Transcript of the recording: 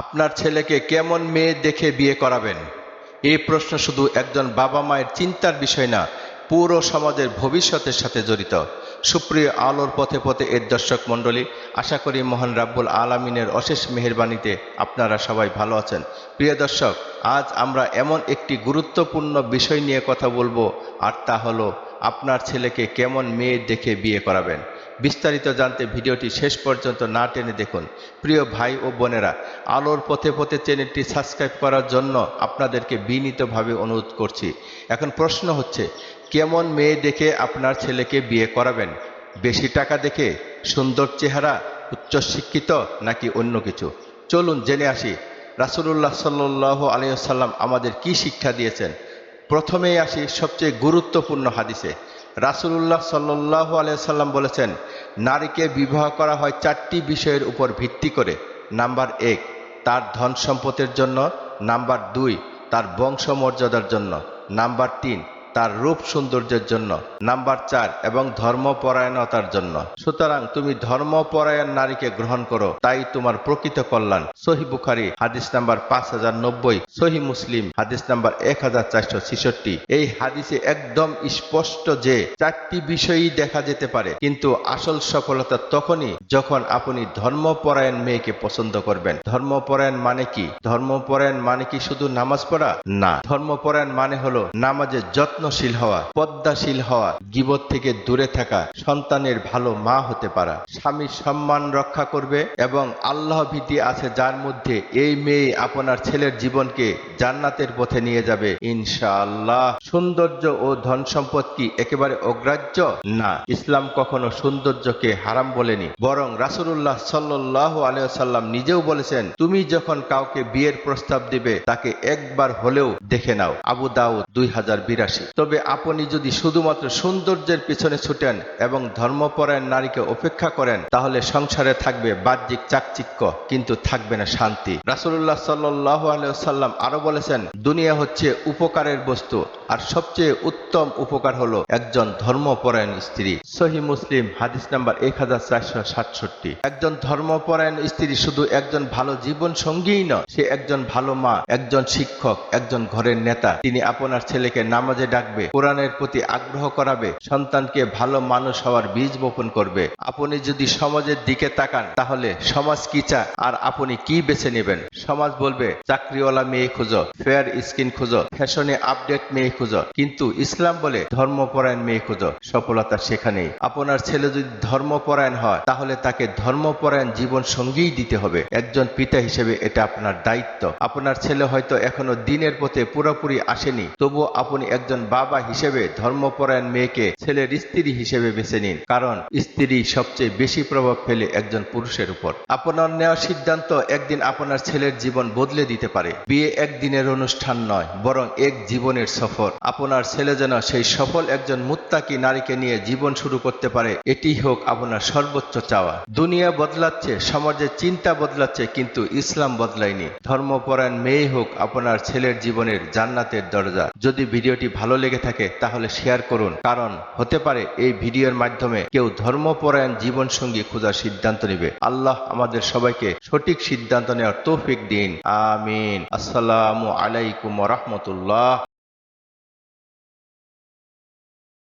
আপনার ছেলেকে কেমন মেয়ে দেখে বিয়ে করাবেন? এই প্রশ্ন শুধু একজন বাবা মায়ের চিন্তার বিষয় না, পুরো সমাজের ভবিষ্যতের সাথে জড়িত। সুপ্রিয় আলোর পথে পথে এর দর্শক মণ্ডলী, আশা করি মহান রাব্বুল আলামিনের অশেষ মেহেরবানিতে আপনারা সবাই ভালো আছেন। প্রিয় দর্শক, আজ আমরা এমন একটি গুরুত্বপূর্ণ বিষয় নিয়ে কথা বলব, আর তা হলো, আপনার ছেলেকে কেমন মেয়ে দেখে বিয়ে করাবেন? বিস্তারিত জানতে ভিডিওটি শেষ পর্যন্ত না টেনে দেখুন। প্রিয় ভাই ও বোনেরা, আলোর পথে পথে চ্যানেলটি সাবস্ক্রাইব করার জন্য আপনাদেরকে বিনীতভাবে অনুরোধ করছি। এখন প্রশ্ন হচ্ছে, কেমন মেয়ে দেখে আপনার ছেলেকে বিয়ে করাবেন? বেশি টাকা দেখে, সুন্দর চেহারা, উচ্চশিক্ষিত নাকি অন্য কিছু? চলুন জেনে আসি, রাসুলুল্লাহ সাল্লাহ আলিয়াল্লাম আমাদের কি শিক্ষা দিয়েছেন? প্রথমেই আসি সবচেয়ে গুরুত্বপূর্ণ হাদিসে। রাসুলুল্লাহ সাল্লাহ আলিয়াল্লাম বলেছেন, নারীকে বিবাহ করা হয় চারটি বিষয়ের উপর ভিত্তি করে। নাম্বার এক, তার ধন সম্পদের জন্য। নাম্বার দুই, তার বংশ মর্যাদার জন্য। নাম্বার তিন তার রূপ সৌন্দর্যের জন্য, নাম্বার চার, এবং ধর্মপরায়ণতার জন্য। সুতরাং তুমি ধর্মপরায়ণ নারীকে গ্রহণ করো, তাই তোমার প্রকৃত কল্যাণ। সহি বুখারি, হাদিস নাম্বার পাঁচ হাজার নব্বই, সহি মুসলিম, হাদিস নাম্বার এক হাজার চারশো ছেষট্টি। এই হাদিসে একদম স্পষ্ট যে চারটি বিষয়ই দেখা যেতে পারে, কিন্তু আসল সফলতা তখনই যখন আপনি ধর্মপরায়ণ মেয়েকে পছন্দ করবেন। ধর্মপরায়ণ মানে কি? ধর্মপরায়ণ মানে কি শুধু নামাজ পড়া? না। ধর্মপরায়ণ মানে হলো নামাজে যত্নশীল হওয়া, পদ্মাশীল হওয়া, গিবত থেকে দূরে থাকা সন্তানের ভালো মা হতে পারা। স্বামীর সম্মান রক্ষা করবে এবং আল্লাহ ভীতি আছে যার মধ্যে এই মেয়ে আপনার ছেলের জীবনকে জান্নাতের পথে নিয়ে যাবে। ইনশাআল্লাহ। সৌন্দর্য ও ধন সম্পদ কি একেবারে অগ্রাহ্য? না। ইসলাম কখনো সৌন্দর্যকে হারাম বলেনি। বরং রাসূলুল্লাহ সাল্লাহ আলিয়াল্লাম নিজেও বলেছেন, তুমি যখন কাউকে বিয়ের প্রস্তাব দিবে, তাকে একবার হলেও দেখে নাও। আবু দাউদ দুই হাজার বিরাশি। তবে আপনি যদি শুধুমাত্র সৌন্দর্যের পিছনে ছুটেন এবং ধর্মপরায়ণ নারীকে উপেক্ষা করেন, তাহলে সংসারে থাকবে বাহ্যিক চাকচিক্য, কিন্তু থাকবে না শান্তি। রাসূলুল্লাহ সাল্লাহ আরও বলেছেন, দুনিয়া হচ্ছে উপকারের বস্তু, আর সবচেয়ে উত্তম উপকার হলো একজন ধর্মপরায়ণ স্ত্রী। সহি মুসলিম, হাদিস নাম্বার এক হাজার চারশো সাতষট্টি। একজন ধর্মপরায়ণ স্ত্রী শুধু একজন ভালো জীবন সঙ্গীই নয়, সে একজন ভালো মা, একজন শিক্ষক, একজন ঘরের নেতা। তিনি আপনার ছেলেকে নামাজে ডাকবে কোরআনের প্রতি আগ্রহ করাবে, সন্তানকে ভালো মানুষ হওয়ার বীজ বপন করবে। আপনি যদি সমাজের দিকে তাকান, তাহলে সমাজ কি চায় আর আপনি কি বেছে নেবেন? সমাজ বলবে, চাকরিওয়ালা মেয়ে খুঁজো, ফেয়ার স্কিন খুঁজো, ফ্যাশনে আপডেট মেয়ে খুঁজো। কিন্তু ইসলাম বলে, ধর্মপরায়ণ মেয়ে খুঁজো, সফলতা সেখানেই। আপনার ছেলে যদি ধর্মপরায়ণ হয়, তাহলে তাকে ধর্মপরায়ণ জীবন সঙ্গীই দিতে হবে। একজন পিতা হিসেবে এটা আপনার দায়িত্ব। আপনার ছেলে হয়তো এখনও দিনের পথে পুরোপুরি আসেনি, তবুও আপনি একজন বাবা হিসেবে ধর্মপরায়ণ মেয়েকে ছেলের স্ত্রী হিসেবে বেছে নিন। কারণ স্ত্রী সবচেয়ে বেশি প্রভাব ফেলে একজন পুরুষের উপর। আপনার নেওয়া সিদ্ধান্ত একদিন আপনার ছেলের জীবন বদলে দিতে পারে। বিয়ে একদিনের অনুষ্ঠান নয়, বরং এক জীবনের সফর। আপনার ছেলে যেন সেই সফল একজন মুত্তাকি নারীকে নিয়ে জীবন শুরু করতে পারে, এটি হোক আপনার সর্বোচ্চ চাওয়া। দুনিয়া বদলাচ্ছে, সমাজের চিন্তা বদলাচ্ছে, কিন্তু ইসলাম বদলায়নি। ধর্মপরায়ণ মেয়ে হোক আপনার ছেলের জীবনের জান্নাতের দরজা। যদি ভিডিওটি ভালো লেগে থাকে, তাহলে শেয়ার করুন। কারণ, হতে পারে এই ভিডিওর মাধ্যমে কেউ ধর্মপরায়ণ জীবন সঙ্গী খোঁজার সিদ্ধান্ত নেবে। আল্লাহ আমাদের সবাইকে সঠিক সিদ্ধান্ত নেওয়ার তৌফিক দিন। আমিন। আসসালামু আলাইকুম রহমতুল্লাহ।